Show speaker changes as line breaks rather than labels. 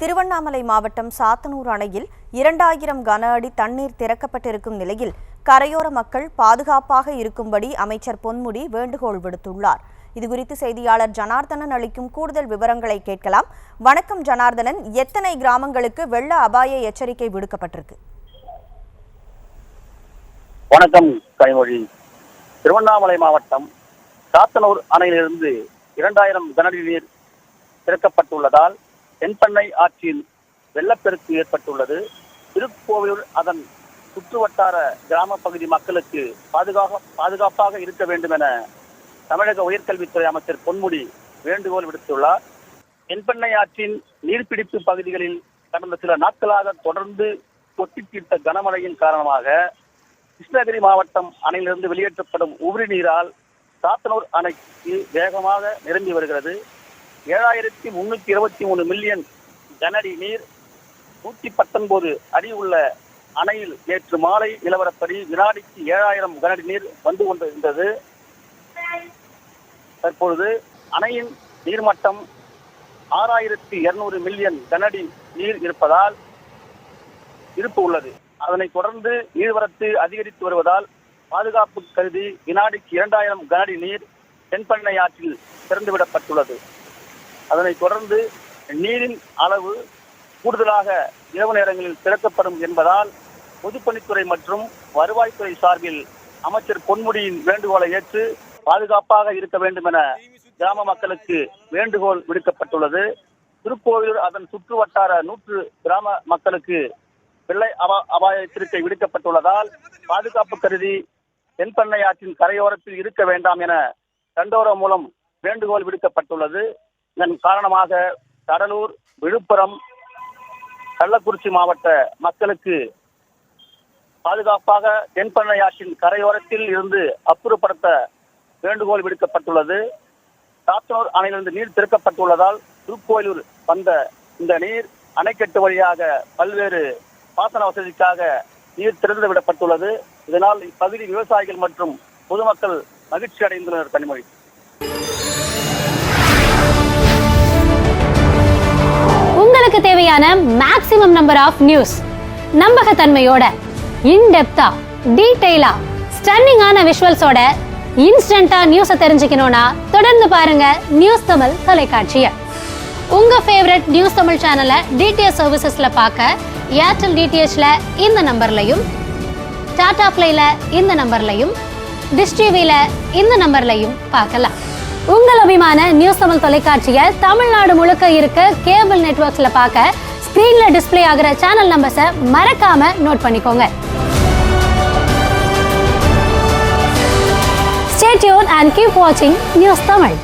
திருவண்ணாமலை மாவட்டம் சாத்தனூர் அணையில் இரண்டாயிரம் கன அடி தண்ணீர் திறக்கப்பட்டிருக்கும் நிலையில் கரையோர மக்கள் பாதுகாப்பாக இருக்கும்படி அமைச்சர் பொன்முடி வேண்டுகோள் விடுத்துள்ளார். இதுகுறித்து செய்தியாளர் ஜனார்தனன் அளிக்கும் கூடுதல் விவரங்களை கேட்கலாம். வணக்கம் ஜனார்தனன். எத்தனை கிராமங்களுக்கு வெள்ள அபாய எச்சரிக்கை விடுக்கப்பட்டிருக்கு?
வணக்கம் கனிமொழி. திருவண்ணாமலை மாவட்டம் சாத்தனூர் அணையிலிருந்து இரண்டாயிரம் கனஅடி நீர் திறக்கப்பட்டுள்ளதால் தென்பண்ணை ஆற்றில் வெள்ளப்பெருக்கு ஏற்பட்டுள்ளது. திருக்கோவிலூர் அதன் சுற்றுவட்டார கிராம பகுதி மக்களுக்கு பாதுகாக பாதுகாப்பாக இருக்க வேண்டும் என தமிழக உயர்கல்வித்துறை அமைச்சர் பொன்முடி வேண்டுகோள் விடுத்துள்ளார். தென்பண்ணை ஆற்றின் நீர்பிடிப்பு பகுதிகளில் கடந்த சில நாட்களாக தொடர்ந்து கொட்டி தீர்த்த கனமழையின் காரணமாக கிருஷ்ணகிரி மாவட்டம் அணையிலிருந்து வெளியேற்றப்படும் உபரி நீரால் சாத்தனூர் அணைக்கு வேகமாக நிரம்பி வருகிறது. ஏழாயிரத்தி முன்னூத்தி இருபத்தி மூணு மில்லியன் கனஅடி நீர் நூத்தி பத்தொன்பது அடி உள்ள அணையில் நேற்று மாலை நிலவரப்படி வினாடிக்கு ஏழாயிரம் கனஅடி நீர் வந்து கொண்டிருந்தது. தற்பொழுது அணையின் நீர்மட்டம் ஆறாயிரத்தி இருநூறு மில்லியன் கனஅடி நீர் இருப்பதால் இருப்பு உள்ளது. அதனைத் தொடர்ந்து நீர்வரத்து அதிகரித்து வருவதால் பாதுகாப்பு கருதி வினாடிக்கு இரண்டாயிரம் கனஅடி நீர் தென்பண்ணை ஆற்றில் திறந்துவிடப்பட்டுள்ளது. அதனைத் தொடர்ந்து நீரின் அளவு கூடுதலாக இரவு நேரங்களில் திறக்கப்படும் என்பதால் பொதுப்பணித்துறை மற்றும் வருவாய்த்துறை சார்பில் அமைச்சர் பொன்முடியின் வேண்டுகோளை ஏற்று பாதுகாப்பாக இருக்க வேண்டும் என கிராம மக்களுக்கு வேண்டுகோள் விடுக்கப்பட்டுள்ளது. திருக்கோவிலூர் அதன் சுற்று வட்டார நூற்று கிராம மக்களுக்கு வெள்ளை அபா அபாய எச்சரிக்கை விடுக்கப்பட்டுள்ளதால் பாதுகாப்பு கருதி தென்பண்ணை ஆற்றின் கரையோரத்தில் இருக்க வேண்டாம் என கண்டோரம் மூலம் வேண்டுகோள் விடுக்கப்பட்டுள்ளது. இதன் காரணமாக கடலூர் விழுப்புரம் கள்ளக்குறிச்சி மாவட்ட மக்களுக்கு பாதுகாப்பாக தென்பண்ணை ஆற்றின் கரையோரத்தில் இருந்து அப்புறப்படுத்த வேண்டுகோள் விடுக்கப்பட்டுள்ளது. சாத்தனூர் அணையிலிருந்து நீர் திறக்கப்பட்டுள்ளதால் திருக்கோயிலூர் வந்த இந்த நீர் அணைக்கட்டு வழியாக பல்வேறு பாசன வசதிக்காக நீர் திறந்து விடப்பட்டுள்ளது. இதனால் இப்பகுதி விவசாயிகள் மற்றும் பொதுமக்கள் மகிழ்ச்சி அடைந்துள்ளனர் கனிமொழி.
உங்களுக்கு தேவையான மேக்ஸிமம் நம்பர் ஆஃப் நியூஸ் நம்பகத்தன்மையோட இன்டெப்தா டீடைலா ஸ்டன்னிங்கான விஷுவல்ஸோட இன்ஸ்டன்டா நியூஸை தெரிஞ்சுக்கணும்னா தொடர்ந்து பாருங்க நியூஸ் தமிழ் தொலைக்காட்சியை. உங்க ஃபேவரட் நியூஸ் தமிழ் சேனலை டிடிஎச் சர்வீசஸ்ல பார்க்க ஏர்டெல் டிடிஹெச்ல இந்த நம்பர்லையும் டாடா பிளேல இந்த நம்பர்லையும் டிஷ் டிவில இந்த நம்பர்லையும் பார்க்கலாம். உங்கள் அபிமான நியூஸ் தமிழ் தொலைக்காட்சியை தமிழ்நாடு முழுக்க இருக்க கேபிள் நெட்ஒர்க்ஸில் பார்க்க ஸ்க்ரீனில் டிஸ்ப்ளே ஆகிற சேனல் நம்பர்ஸை மறக்காம நோட் பண்ணிக்கோங்க. ஸ்டேட்யூன் அண்ட் கீப் வாட்சிங் நியூஸ் தமிழ்